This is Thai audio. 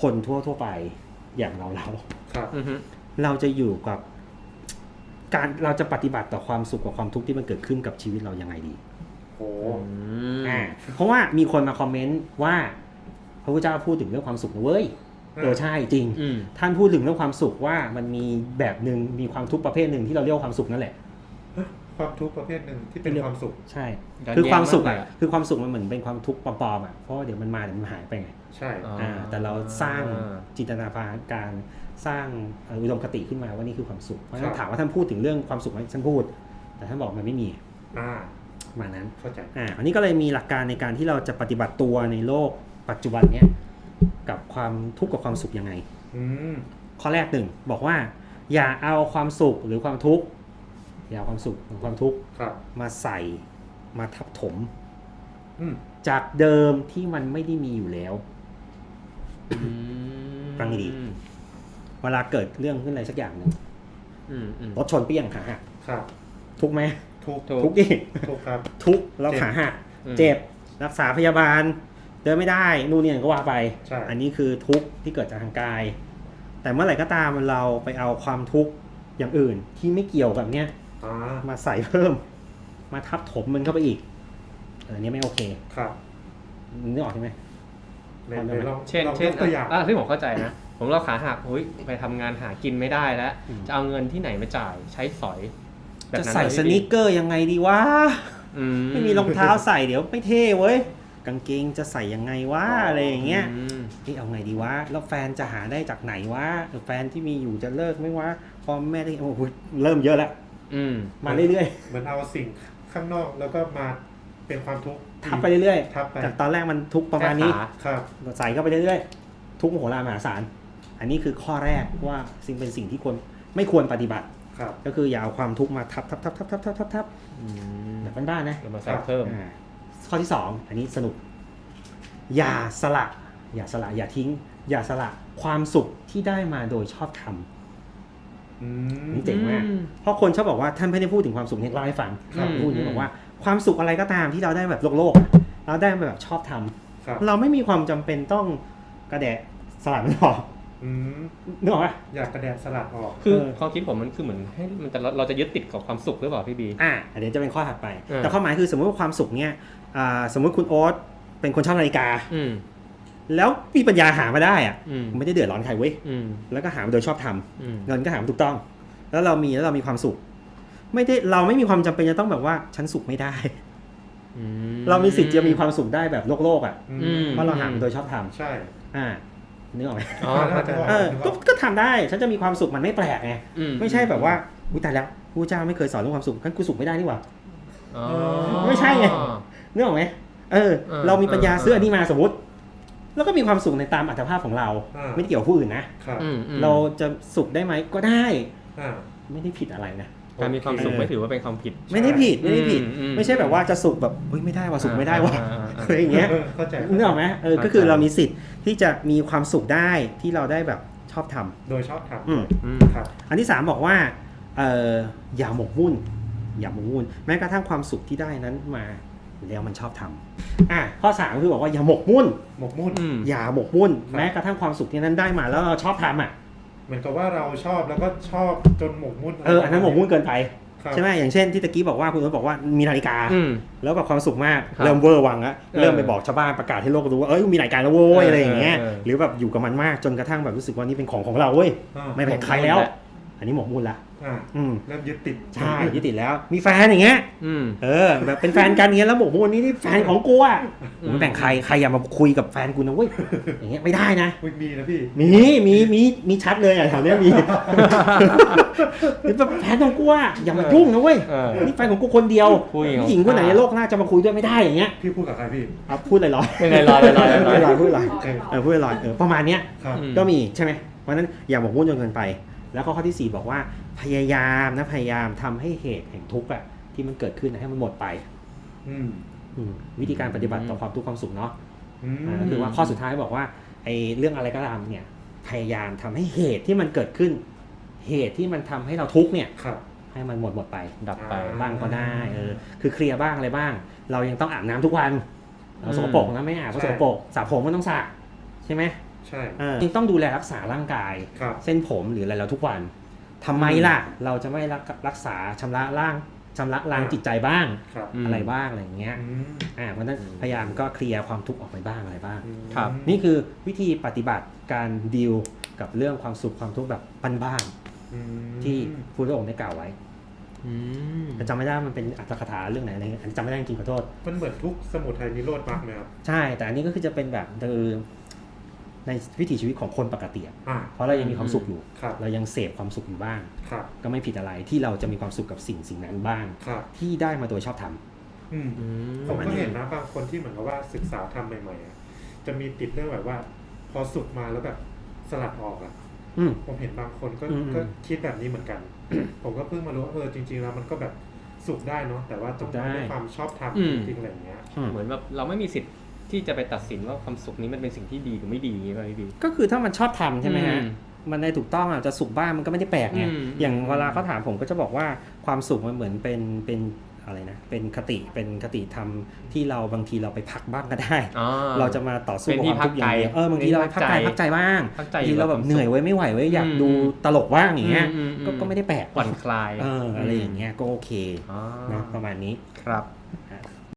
คนทั่วทั่วๆไปอย่างเราเราครับ อือฮึเราจะอยู่กับการเราจะปฏิบัติต่อความสุขกับความทุกข์ที่มันเกิดขึ้นกับชีวิตเรายังไงดีโอ้อ่าเพราะว่ามีคนมาคอมเมนต์ว่าพระพุทธเจ้าพูดถึงเรื่องความสุขนะเว้ยเออใช่จริง อืม ท่านพูดถึงเรื่องความสุขว่ามันมีแบบหนึ่งมีความทุกข์ประเภทหนึ่งที่เราเรียกว่าความสุขนั่นแหละ ความทุกข์ประเภทหนึ่งที่เป็นความสุข ใช่ย้อนคือความสุขแย้งอะมากเลยอะคือความสุขมันเหมือนเป็นความทุกข์ปลอมๆอะเพราะว่าเดี๋ยวมันมาเดี๋ยวมันหายไปไงใช่อ๋ออ่าแต่เราสร้างจินตนาการสร้างเอ่ออุดมคติขึ้นมาว่านี่คือความสุขเพราะฉะนั้นถามว่าท่านพูดถึงเรื่องความสุขไหมท่านพูด แต่ท่านบอกมันไม่มีอ่าประมาณนั้นเข้าใจอ่าอันนี้ก็เลยมีหลักการในการที่เราจะปฏิบัติตัวในโลกปัจจุบันเนี้ยกับความทุกข์กับความสุขยังไงอืมข้อแรกหนึ่งบอกว่า อย่าเอาความสุขหรือความทุกข์ อย่าเอาความสุขหรือความทุกข์ครับ มาใส่มาทับถม อืมจากเดิมที่มันไม่ได้มีอยู่แล้ว อืมฟังดี เวลาเกิดเรื่องขึ้นอะไรสักอย่างหนึ่งอืมอืมรถชนเปี้ยงขาหักครับทุกข์ไหมทุกข์ถูกทุกข์ดิทุกข์ครับ ทุกข์เราเจ็บขาหัก อืม เจ็บรักษาพยาบาล เดินไม่ได้ นู่นนี่นั่นก็ว่าไป ใช่ อันนี้คือทุกข์ที่เกิดจากทางกาย แต่เมื่อไหร่ก็ตามเราไปเอาความทุกข์อย่างอื่นที่ไม่เกี่ยวกับเนี้ย อ่ามาใส่เพิ่ม มาทับถมมันเข้าไปอีกเอออันนี้ไม่โอเคครับนึกออกใช่ไหมในในลองเช่นลองเช่นยกตัวอย่าง อะที่ผมเข้าใจนะ ผมเราขาหักเฮ้ยไปทำงานหากินไม่ได้แล้ว อืม จะเอาเงินที่ไหนมาจ่ายใช้สอยแบบจะนั้นใส่เลยสนิเกอร์ยังไงดีวะ อืไม่มีรองเท้าใส่เดี๋ยวไม่เท่เว้ย กางเกงจะใส่ยังไงวะอะไรอย่างเงี้ยมเฮ้ยเอาไงดีวะ แล้วแฟนจะหาได้จากไหนวะเออแฟนที่มีอยู่จะเลิกไหมวะพ่อแม่ได้โอ้โหเริ่มเยอะแล้ว อืม มาเรื่อยเหมือนเอาสิ่งข้างนอกแล้วก็มาเป็นความทุกข์ๆ ทับไปเรื่อยทับไปๆ จากตอนแรกมันทุกข์ประมาณนี้แค่ขา ครับใส่เข้าไปเรื่อยๆ ทุกข์มโหฬารมหาศาล อันนี้คือข้อแรกว่าสิ่งเป็นสิ่งที่ควรไม่ควรปฏิบัติ ครับ ก็คืออย่าเอาความทุกข์มาทับทับทับทับทับทับทับทับอืมแบบบ้านๆนะเรามาใส่เพิ่ม อ่าข้อที่สองอันนี้สนุก อย่าสละ อย่าสละอย่าทิ้ง อย่าสละความสุขที่ได้มาโดยชอบทำอืม นี่เจ๋งมากอืมเพราะคนชอบบอกว่าท่านไม่ได้พูดถึงความสุขเนี่ยเล่าให้ฟังครับพูดอย่างนี้อืมบอกว่าความสุขอะไรก็ตามที่เราได้แบบโลกโลกๆอะเราได้มาแบบชอบทำครับเราไม่มีความจำเป็นต้องกระแดะสลัดมันออกอืมนึกออกปะอยากกระแดดสลัดออก คือเออความคิดผมมันคือเหมือนให้มันจะเราจะยึดติดกับความสุขหรือเปล่าพี่บี อะเดี๋ยวจะเป็นข้อถัดไปเออแต่ข้อหมายคือสมมติว่าความสุขเนี่ยอ่าสมมติคุณโอ๊ตเป็นคนชอบนาฬิกาอืม แล้วมีปัญญาหามาได้อะอืมไม่ได้เดือดร้อนใครเว้ยอืมแล้วก็หามาโดยชอบทำอืมเงินก็หามาถูกต้อง แล้วเรามีแล้วเรามีความสุข ไม่ได้เราไม่มีความจำเป็นจะต้องแบบว่าฉันสุขไม่ได้ อืเรามีสิทธิ์จะมีความสุขได้แบบโลกโลกๆอะอืม เพราะเราหามาโดยชอบทำใช่ อ่านึกออกไหมอ๋อเข้าใจเออก็ก็ทำได้ฉันจะมีความสุขมันไม่แปลกไง อืไม่ใช่แบบว่าอุ้ยตายแล้วผู้เจ้าไม่เคยสอนเรื่องความสุขงั้นกูสุขไม่ได้นี่หว่า อ๋อ ไม่ใช่ไง นึกออกไหมเออ เออเรามีปัญญาเออ ซื้ออันนี้มาสมมติ แล้วก็มีความสุขในตามอัตภาพของเรา อ่า ไม่ได้เกี่ยวกับผู้อื่นนะ ครับอืมอืมเราจะสุขได้ไหมก็ได้ อ่า ไม่ได้ผิดอะไรนะ การมีความสุขเออไม่ถือว่าเป็นความผิด ไม่ได้ผิดไม่ได้ผิด อืมอืมไม่ใช่แบบว่าจะสุขแบบเฮ้ยไม่ได้ว่าสุขไม่ได้ว่ะอ่าอ่าอ่า อะไรอย่างเงี้ยเออเข้าใจนึกออกไหมเออเข้าใจก็คือเรามีสิทธิ์ที่จะมีความสุขได้ที่เราได้แบบชอบทำโดยชอบทำอืมอืมครับ อันที่สามบอกว่าเอออย่าหมกมุ่น อย่าหมกมุ่น แม้กระทั่งความสุขที่ได้นั้นมา แล้วมันชอบทำอะข้อสามคือบอกว่าอย่าหมกมุ่นหมกมุ่นอืมอย่าหมกมุ่นครับแม้กระทั่งความสุขที่นั้นได้มาแล้วเราชอบทำอะเหมือนกับว่าเราชอบแล้วก็ชอบจนหมกมุ่นเอออันนั้นหมกมุ่นเกินไปครับใช่ไหมอย่างเช่นที่ตะกี้บอกว่าคุณโอ๊ตบอกว่ามีนาฬิกาอืมแล้วแบบความสุขมากครับเริ่มเวอร์วังแล้วเออเริ่มไปบอกชาวบ้านประกาศให้โลกรู้ว่าเอ้ยมีนาฬิกาแล้วโว้ยเอออะไรอย่างเงี้ยเออเออหรือแบบอยู่กับมันมากจนกระทั่งแบบรู้สึกว่านี่เป็นของของเราเว้ยอ่าไม่แบ่งใครแล้ว อันนี้หมกมุ่นละ อ่าอืมเริ่มยึดติดใช่ยึดติดแล้ว มีแฟนอย่างเงี้ยอืม เออ แบบเป็นแฟนกันอย่างเงี้ยแล้วบอกว่านี่นี่แฟนของกูอะอืมไม่แบ่งใครใครอย่ามาคุยกับแฟนกูนะเว้ยอย่างเงี้ยไม่ได้นะ อุ๊ยมีนะพี่มีมีมีมีชัดเลยอะแถวเนี้ยมีนี่แบบแฟนของกูอะอย่ามายุ่งนะเว้ยเออ นี่แฟนของกูคนเดียวผู้หญิงของผู้หญิงคนไหนในโลกหน้าจะมาคุยด้วยไม่ได้อย่างเงี้ยพี่พูดกับใครพี่เอาพูดลอยๆเป็นไงลอยลอยลอยลอย พูดลอยๆพูดลอยโอเคๆเออพูดลอยๆเออประมาณเนี้ยครับ อืม ก็มีใช่ไหมเพราะฉะนั้นอย่าหมกมุ่นจนเกินไป แล้วก็ข้อที่สี่บอกว่าพยายามนะพยายามทำให้เหตุแห่งทุกข์อะที่มันเกิดขึ้นนะให้มันหมดไปอืมอืมวิธีการปฏิบัติต่อความทุกข์ความสุขเนาะอืมอ่าก็คือว่าข้อสุดท้ายบอกว่าไอ้เรื่องอะไรก็ตามเนี่ย พยายามทำให้เหตุที่มันเกิดขึ้น เหตุที่มันทำให้เราทุกข์เนี่ยครับให้มันหมดหมดไปดับไปบ้างก็ได้เออคือเคลียร์บ้างอะไรบ้าง เรายังต้องอาบน้ำทุกวันเราสกปรกนะไม่อาบก็สกปรกสระผมก็ต้องสระใช่ไหม ใช่เออยังต้องดูแลรักษาร่างกาย ครับ เส้นผมหรืออะไรเราทุกวันทำไมล่ะ เราจะไม่รักรักษาชำระร่างชำระล้างจิตใจบ้าง ครับอืม อะไรบ้างอะไรอย่างเงี้ย อืมอ่าเพราะฉะนั้นพยายามก็เคลียร์ความทุกข์ออกไปบ้างอะไรบ้างครับ นี่คือวิธีปฏิบัติการดีลกับเรื่องความสุขความทุกข์แบบบ้านอืมๆที่พุทธองค์ได้กล่าวไว้อืมแต่จำไม่ได้มันเป็นอัตถกถาเรื่องไหนอะไรเงี้ยอันนี้จำไม่ได้จริงๆขอโทษ มันเหมือนทุกสมุทัยนิโรธมากไหมครับ ใช่ แต่อันนี้ก็คือจะเป็นแบบคือ ในวิถีชีวิตของคนปกติอะอ่า เพราะเรายังมีความสุขอยู่ ครับ เรายังเสพความสุขอยู่บ้าง ครับ ก็ไม่ผิดอะไรที่เราจะมีความสุขกับสิ่งสิ่งนั้นบ้าง ครับ ที่ได้มาโดยชอบทอืมอืมผมก็เห็นนะบางคนที่เหมือนกับว่าศึกษาทำใหม่ๆอะจะมีติดเรื่องแบบว่า พอสุกมาแล้วแบบสลัดออกอะำอืม ผมเห็นบางคนก็อืม ก็คิดแบบนี้เหมือนกัน ผมก็เพิ่งมารู้ว่าเออจริง ๆ แล้วมันก็แบบสุกได้เนาะแต่ว่าต้องได้ทำด้วยความชอบทอืมำจริงๆอะไรอย่างเงี้ย อืม เหมือนแบบเราไม่มีสิทธิ์ ที่จะไปตัดสินว่าความสุขนี้มันเป็นสิ่งที่ดีหรือไม่ดีอย่างนี้ป่ะพี่บี ก็คือถ้ามันชอบทำใช่ไหมฮะ อืมมันในถูกต้องอะจะสุขบ้างมันก็ไม่ได้แปลกไงอืม อย่างเวลาเขาถามผมก็จะบอกว่าความสุขมันเหมือนเป็นเป็นอะไรนะ เป็นคติเป็นคติธรรมที่เราบางทีเราไปพักบ้างก็ได้อ๋อเราจะมาต่อสู้เป็นกับที่ความทุกข์อย่างเดียวพักใจเออบางทีเราไปพักใจเป็นที่พัพักกใจใจบ้างพักใจบางอยู่ทีเราแบบกับความสุขเหนื่อยไว้ยไม่ไหวไว้ยอยากอืม ดูตลกบ้างอย่างเงี้ยอืมอืมก็ก็ไม่ได้แปลกผ่อนคลายเอออะไรอย่างเงี้ยก็โอเคอ๋อนะประมาณนี้ ครับ อะ